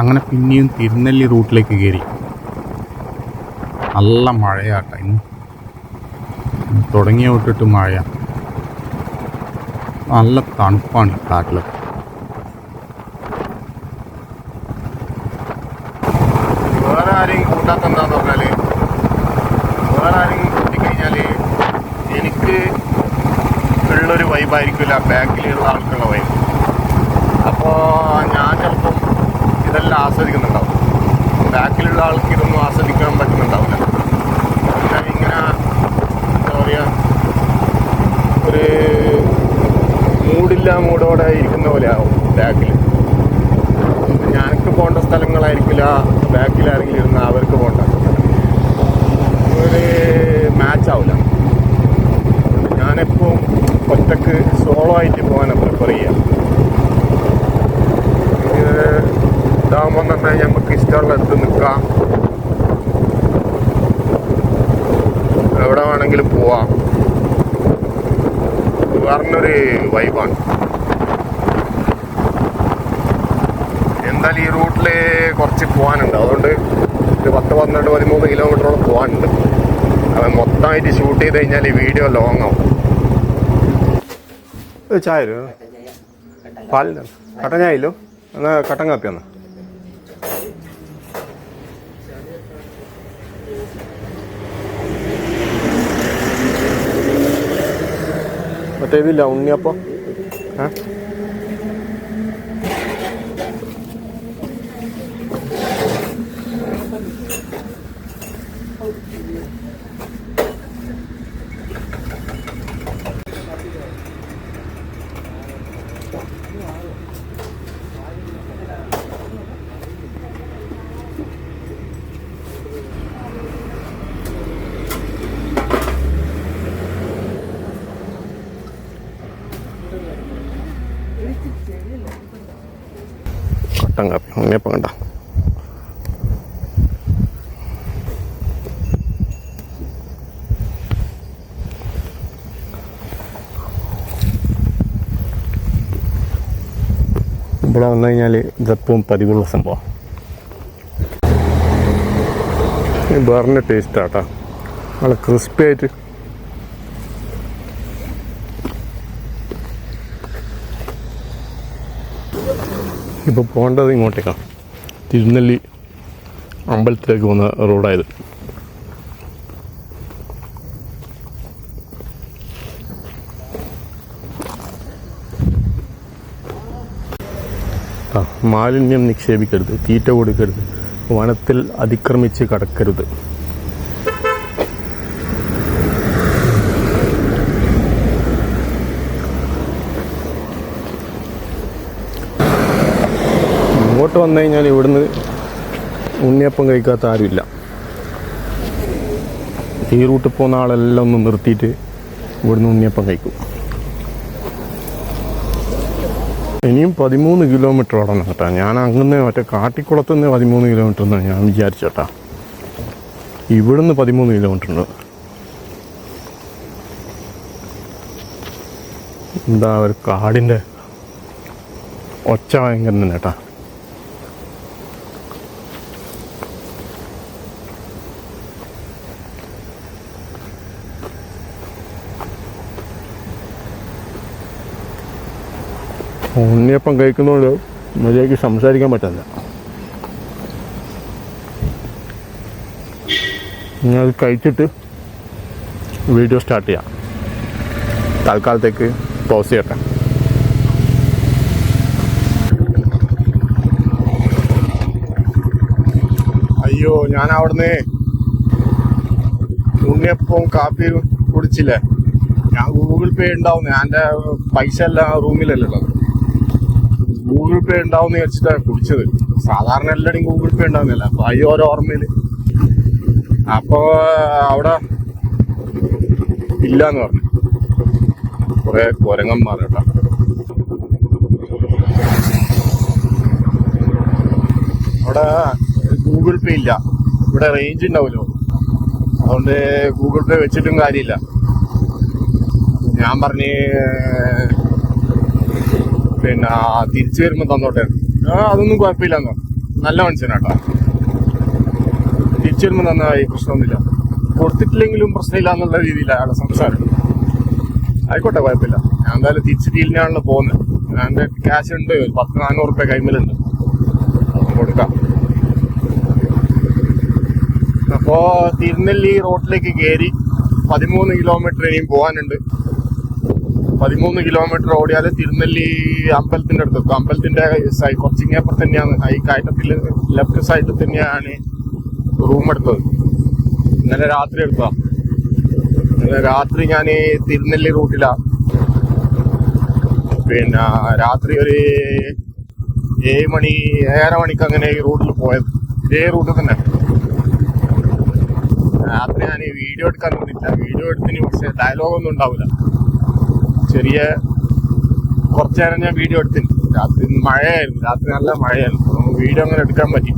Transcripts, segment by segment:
അങ്ങനെ പിന്നെയും തിരുനെല്ലി റൂട്ടിലേക്ക് കയറി. നല്ല മഴയാട്ട ഇന്ന്. തുടങ്ങിയ വിട്ടിട്ട് മഴ. നല്ല തണുപ്പാണ് കാട്ടിലൊക്കെ വേറെ വൈബായിരിക്കില്ല ബാക്കിലുള്ള ആൾക്കുള്ള വൈബ് അപ്പോൾ ഞാൻ ഇതെല്ലാം ആസ്വദിക്കുന്നുണ്ടാവും. ബാക്കിലുള്ള ആൾക്ക് ഇതൊന്നും ആസ്വദിക്കാൻ പറ്റുന്നുണ്ടാവില്ല. ഇങ്ങനെ എന്താ പറയുക ഒരു മൂടില്ല മൂടോടെ ഇരിക്കുന്ന പോലെ ആവും ബാക്കിൽ ഞാനൊക്കെ പോകേണ്ട സ്ഥലങ്ങളായിരിക്കില്ല ബാക്കിൽ ആരെങ്കിലും ഇരുന്ന അവർക്ക് പോകേണ്ട ഒരു മാച്ച് ആവില്ല. ഞാനെപ്പോൾ ഒറ്റയ്ക്ക് സോളോ ആയിട്ട് പോകാനാണ് പ്രിഫർ ചെയ്യുക ഇത് ഇതാകുമ്പോൾ തന്നെ നമുക്ക് ഇഷ്ടമുള്ള നിൽക്കാം എവിടെ വേണമെങ്കിലും പോവാം വേറൊരു വൈബാണ് എന്തായാലും ഈ റൂട്ടിൽ കുറച്ച് പോകാനുണ്ട് അതുകൊണ്ട് ഒരു പത്ത് പന്ത്രണ്ട് പതിമൂന്ന് കിലോമീറ്ററോളം പോകാനുണ്ട് അത് മൊത്തമായിട്ട് ഷൂട്ട് ചെയ്ത് കഴിഞ്ഞാൽ ഈ വീഡിയോ ലോങ് ആവും ചായ പാലിന് കട്ടൻ ചായയില്ലോ എന്നാ കട്ടൻ കാപ്പി ഇതില്ല ഉണ്ണിയപ്പം. ഏ? കട്ടൻ കാപ്പി ഉണ്ണിയപ്പം കണ്ട ഇവിടെ വന്നു കഴിഞ്ഞാൽ ഇതെപ്പം പതിവുള്ള സംഭവം വേറെ ടേസ്റ്റ് ആട്ടാ നല്ല ക്രിസ്പി ആയിട്ട് ഇപ്പോൾ പോകേണ്ടത് ഇങ്ങോട്ടേക്കാണ് തിരുനെല്ലി അമ്പലത്തിലേക്ക് പോകുന്ന റോഡായത്. മാലിന്യം നിക്ഷേപിക്കരുത് തീറ്റ കൊടുക്കരുത് വനത്തിൽ അതിക്രമിച്ച് കടക്കരുത്. ഇങ്ങോട്ട് വന്നു കഴിഞ്ഞാൽ ഇവിടുന്ന് ഉണ്ണിയപ്പം കഴിക്കാത്ത ആരുമില്ല. ഈ റൂട്ടിൽ പോകുന്ന ആളെല്ലാം ഒന്ന് നിർത്തിയിട്ട് ഇവിടുന്ന് ഉണ്ണിയപ്പം കഴിക്കും. ഇനിയും പതിമൂന്ന് കിലോമീറ്റർ ഓടണം കേട്ടോ. ഞാൻ അങ്ങനെ മറ്റേ കാട്ടിക്കുളത്ത് നിന്ന് പതിമൂന്ന് കിലോമീറ്റർ എന്നാണ് ഞാൻ വിചാരിച്ചേട്ടാ ഇവിടുന്ന് പതിമൂന്ന് കിലോമീറ്റർ ഉണ്ട്. എന്താ ഒരു കാടിന്റെ ഒച്ച ഭയങ്കര തന്നെ കേട്ടാ. ഉണ്ണിയപ്പം കഴിക്കുന്നതുകൊണ്ട് മര്യാദയ്ക്ക് സംസാരിക്കാൻ പറ്റില്ല നിങ്ങൾ കഴിച്ചിട്ട് വീഡിയോ സ്റ്റാർട്ട് ചെയ്യാം. തൽക്കാലത്തേക്ക് പോസ് ചെയ്യട്ടെ. അയ്യോ ഞാൻ അവിടുന്ന് ഉണ്ണിയപ്പവും കാപ്പിയും കുടിച്ചില്ലേ? ഞാൻ ഗൂഗിൾ പേ ഉണ്ടാവുന്നേ. എന്റെ പൈസ എല്ലാം റൂമിലല്ലേ ഉള്ളത്? ഗൂഗിൾ പേ ഉണ്ടാവും വെച്ചിട്ടാണ് കുടിച്ചത്. സാധാരണ എല്ലാവരും ഗൂഗിൾ പേ ഉണ്ടാവുന്നില്ല അപ്പൊ ഈ ഓരോ ഓർമ്മയിൽ. അപ്പൊ അവിടെ ഇല്ലാന്ന് പറഞ്ഞു. കുറെ കുരങ്ങന്മാർ കേട്ടോ. അവിടെ ഗൂഗിൾ പേ ഇല്ല. ഇവിടെ റേഞ്ച് ഉണ്ടാവുമല്ലോ. അതുകൊണ്ട് ഗൂഗിൾ പേ വെച്ചിട്ടും കാര്യമില്ല. ഞാൻ പറഞ്ഞ് പിന്നെ തിരിച്ചു വരുമ്പോ തന്നോട്ടെ അതൊന്നും കുഴപ്പമില്ലെന്ന്. നല്ല മനുഷ്യനാട്ടോ. തിരിച്ചു വരുമ്പോൾ നന്നായി പ്രശ്നമൊന്നുമില്ല. കൊടുത്തിട്ടില്ലെങ്കിലും പ്രശ്നമില്ല എന്നുള്ള രീതിയിൽ അയാളെ സംസാരം ആയിക്കോട്ടെ കുഴപ്പമില്ല. ഞാൻ എന്തായാലും തിരിച്ച് ഡീലിനാണല്ലോ പോകുന്നത് ഞാൻ എന്റെ ക്യാഷ് ഉണ്ട് ഒരു പത്ത് നാനൂറ് റുപ്യ കൈമലുണ്ട്. കൊടുക്കാം. അപ്പോ തിരുനെല്ലി റോഡിലേക്ക് കയറി പതിമൂന്ന് കിലോമീറ്റർ ഇനിയും പോകാനുണ്ട് പതിമൂന്ന് കിലോമീറ്റർ ഓടിയാൽ തിരുനെല്ലി അമ്പലത്തിന്റെ അടുത്തെത്തും അമ്പലത്തിന്റെ സൈഡ് കുറച്ചിങ്ങപ്പുറത്ത് തന്നെയാണ്. ഈ കയറ്റത്തിൽ ലെഫ്റ്റ് സൈഡിൽ തന്നെയാണ് റൂം എടുത്തത്. ഇന്നലെ രാത്രി എടുത്താ ഇന്നലെ രാത്രി ഞാൻ തിരുനെല്ലി റൂട്ടിലാ പിന്നെ രാത്രി ഒരു ഏഴ് മണി ഏഴര മണിക്ക് അങ്ങനെ ഈ റൂട്ടിൽ പോയത്. ഇതേ റൂട്ടിൽ തന്നെ. രാത്രി ഞാൻ വീഡിയോ എടുക്കാൻ നിന്നില്ല വീഡിയോ എടുത്തിന് പക്ഷെ ഡയലോഗൊന്നും ഉണ്ടാവില്ല ചെറിയ കുറച്ചു നേരം ഞാൻ വീഡിയോ എടുത്തിട്ടുണ്ട്. രാത്രി മഴയായിരുന്നു. രാത്രി നല്ല മഴയായിരുന്നു. വീഡിയോ അങ്ങനെ എടുക്കാൻ പറ്റി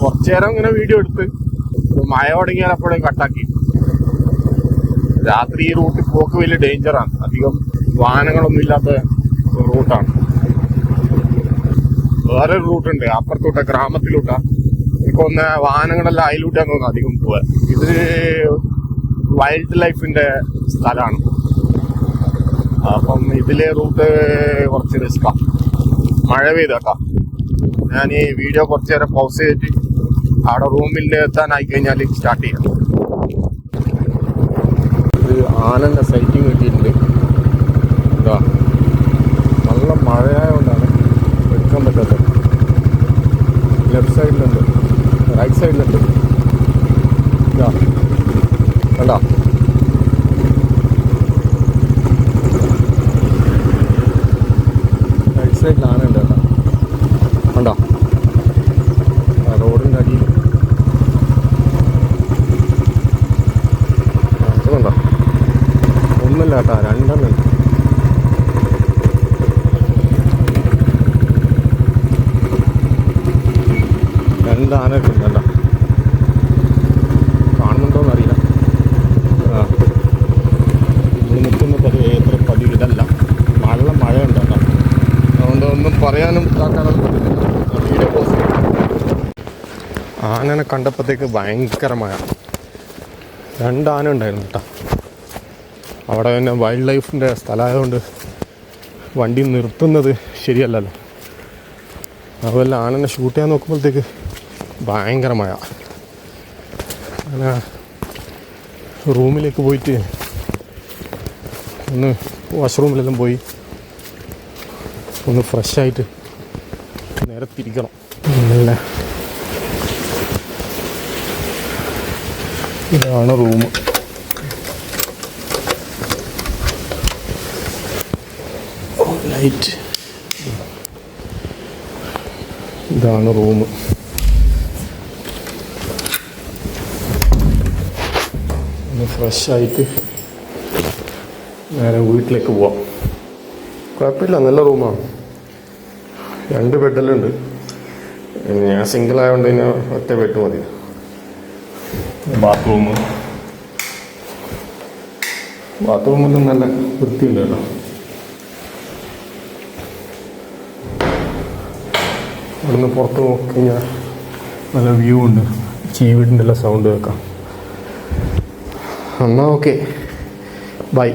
കുറച്ചു നേരം ഇങ്ങനെ വീഡിയോ എടുത്ത് മഴ തുടങ്ങിയാൽ അപ്പോഴും കട്ടാക്കി. രാത്രി ഈ റൂട്ടിൽ പോക്ക് വലിയ ഡേഞ്ചറാണ് അധികം വാഹനങ്ങളൊന്നും ഇല്ലാത്ത റൂട്ടാണ് വേറൊരു റൂട്ടുണ്ട് അപ്പുറത്തോട്ട ഗ്രാമത്തിലോട്ടാ. എനിക്കൊന്ന് വാഹനങ്ങളെല്ലാം അതിലൂട്ടാന്ന് തോന്നുന്നു അധികം പോവാ ഇത് വൈൽഡ് ലൈഫിന്റെ സ്ഥലമാണ്. അപ്പം ഇതിലെ റൂട്ട് കുറച്ച് റിസ്ക്കാണ് മഴ പെയ്തേട്ടാ ഞാൻ ഈ വീഡിയോ കുറച്ച് നേരം പൗസ് ചെയ്തിട്ട് അവിടെ റൂമിൽ എത്താനായി കഴിഞ്ഞാൽ സ്റ്റാർട്ട് ചെയ്യാം. ഇത് ആനന്റെ സൈറ്റിംഗ് കിട്ടിയിട്ടുണ്ട്. എന്താ നല്ല മഴയായതുകൊണ്ടാണ് എടുക്കാൻ പറ്റാത്തത്. ലെഫ്റ്റ് സൈഡിലുണ്ട് റൈറ്റ് സൈഡിലുണ്ട് ഇതാ. കണ്ടോ റൈറ്റ് സൈഡിൽ ആന ഉണ്ട് കേട്ടോ കണ്ടോ ആ റോഡിന്റെ അടിയിൽ കണ്ടോ ഒന്നല്ല കേട്ടോ രണ്ടെണ്ണം. രണ്ട് അറിയില്ല നല്ല ഒന്നും പറയാനും ആനനെ കണ്ടപ്പോഴത്തേക്ക് ഭയങ്കര മഴ. രണ്ട് ആന ഉണ്ടായിരുന്നു കേട്ടോ. അവിടെ തന്നെ വൈൽഡ് ലൈഫിന്റെ സ്ഥലമായതുകൊണ്ട് വണ്ടി നിർത്തുന്നത് ശരിയല്ലല്ലോ. അതുപോലെ ആണെന്നെ ഷൂട്ട് ചെയ്യാൻ നോക്കുമ്പോഴത്തേക്ക് ഭയങ്കര മഴ. അങ്ങനെ റൂമിലേക്ക് പോയിട്ട് ഒന്ന് വാഷ്റൂമിലെല്ലാം പോയി ഒന്ന് ഫ്രഷായിട്ട് നേരെ തിരിക്കണം നല്ല ഇതാണ് റൂം ലൈറ്റ് ഇതാണ് റൂം. ഒന്ന് ഫ്രഷായിട്ട് നേരെ വീട്ടിലേക്ക് പോവാം. കുഴപ്പമില്ല നല്ല റൂമാണ്. രണ്ട് ബെഡെല്ലാം ഉണ്ട്. ഞാൻ സിംഗിൾ ആയതുകൊണ്ട് തന്നെ ഒറ്റ ബെഡ് മതി. ബാത്റൂം. ബാത്റൂമൊന്നും നല്ല വൃത്തിയുണ്ട് കേട്ടോ. അവിടുന്ന് പുറത്ത് നോക്കിക്കഴിഞ്ഞാൽ നല്ല വ്യൂ ഉണ്ട്. ചീവീടിന്റെ എല്ലാം സൗണ്ട് കേൾക്കാം. എന്നാൽ ഓക്കെ ബൈ